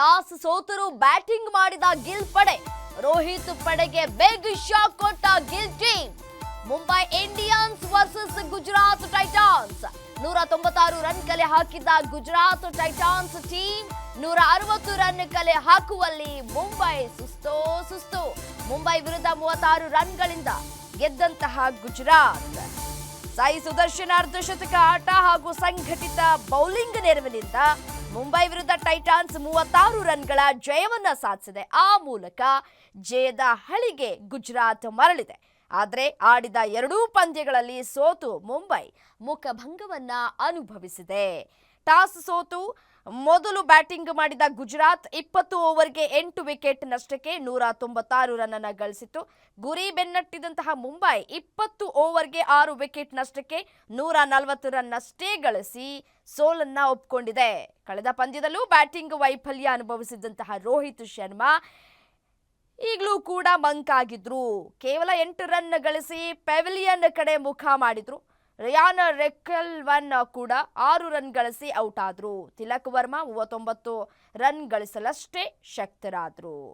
Toss ಸೋತರು batting ಮಾಡಿದ ಗಿಲ್ ಪಡೆ. ರೋಹಿತ್ ಪಡೆಗೆ ಬಿಗ್ ಶಾಕ್ ಕೊಟ್ಟ Gill team Mumbai Indians versus Gujarat Titans ನೂರ ತೊಂಬತ್ತಾರು ರನ್ ಕಲೆ ಹಾಕಿದ್ದ ಗುಜರಾತ್ ಟೈಟಾನ್ಸ್ ಟೀಮ್ ನೂರ ಅರವತ್ತು ರನ್ ಕಲೆ ಹಾಕುವಲ್ಲಿ ಮುಂಬೈ ಸುಸ್ತೋ ಸುಸ್ತು. ಮುಂಬೈ ವಿರುದ್ಧ ಮೂವತ್ತಾರು ರನ್ಗಳಿಂದ ಗೆದ್ದಂತಹ ಗುಜರಾತ್ ಸಾಯಿ ಸುದರ್ಶನ್ ಅರ್ಧಶತಕ ಆಟ ಹಾಗೂ ಸಂಘಟಿತ ಬೌಲಿಂಗ್ ನೆರವಿನಿಂದ ಮುಂಬೈ ವಿರುದ್ಧ ಟೈಟಾನ್ಸ್ ಮೂವತ್ತಾರು ರನ್ಗಳ ಜಯವನ್ನ ಸಾಧಿಸಿದೆ. ಆ ಮೂಲಕ ಜಯದ ಹಳಿಗೆ ಗುಜರಾತ್ ಮರಳಿದೆ. ಆದರೆ ಆಡಿದ ಎರಡೂ ಪಂದ್ಯಗಳಲ್ಲಿ ಸೋತು ಮುಂಬೈ ಮುಖಭಂಗವನ್ನ ಅನುಭವಿಸಿದೆ. ಟಾಸ್ ಸೋತು, ಮೊದಲು ಬ್ಯಾಟಿಂಗ್ ಮಾಡಿದ ಗುಜರಾತ್ ಇಪ್ಪತ್ತು ಓವರ್ಗೆ ಎಂಟು ವಿಕೆಟ್ ನಷ್ಟಕ್ಕೆ ನೂರ ತೊಂಬತ್ತಾರು ರನ್ ಗಳಿಸಿತು ಗುರಿ ಬೆನ್ನಟ್ಟಿದಂತಹ ಮುಂಬೈ ಇಪ್ಪತ್ತು ಓವರ್ಗೆ ಆರು ವಿಕೆಟ್ ನಷ್ಟಕ್ಕೆ ನೂರ ನಲವತ್ತು ರನ್ನಷ್ಟೇ ಗಳಿಸಿ ಸೋಲನ್ನ ಒಪ್ಕೊಂಡಿದೆ. ಕಳೆದ ಪಂದ್ಯದಲ್ಲೂ ಬ್ಯಾಟಿಂಗ್ ವೈಫಲ್ಯ ಅನುಭವಿಸಿದಂತಹ ರೋಹಿತ್ ಶರ್ಮಾ ಈಗಲೂ ಕೂಡ ಮಂಕಾಗಿದ್ರು ಕೇವಲ ಎಂಟು ರನ್ ಗಳಿಸಿ ಪೆವಿಲಿಯನ್ ಕಡೆ ಮುಖ ಮಾಡಿದ್ರು. ರಿಯಾನ್ ರೆಕ್ಕಲ್ವನ್ ಕೂಡ ಆರು ರನ್ ಗಳಿಸಿ ಔಟ್ ಆದ್ರು. ತಿಲಕ್ ವರ್ಮಾ ಮೂವತ್ತೊಂಬತ್ತು ರನ್ ಗಳಿಸಲಷ್ಟೇ ಶಕ್ತರಾದ್ರು.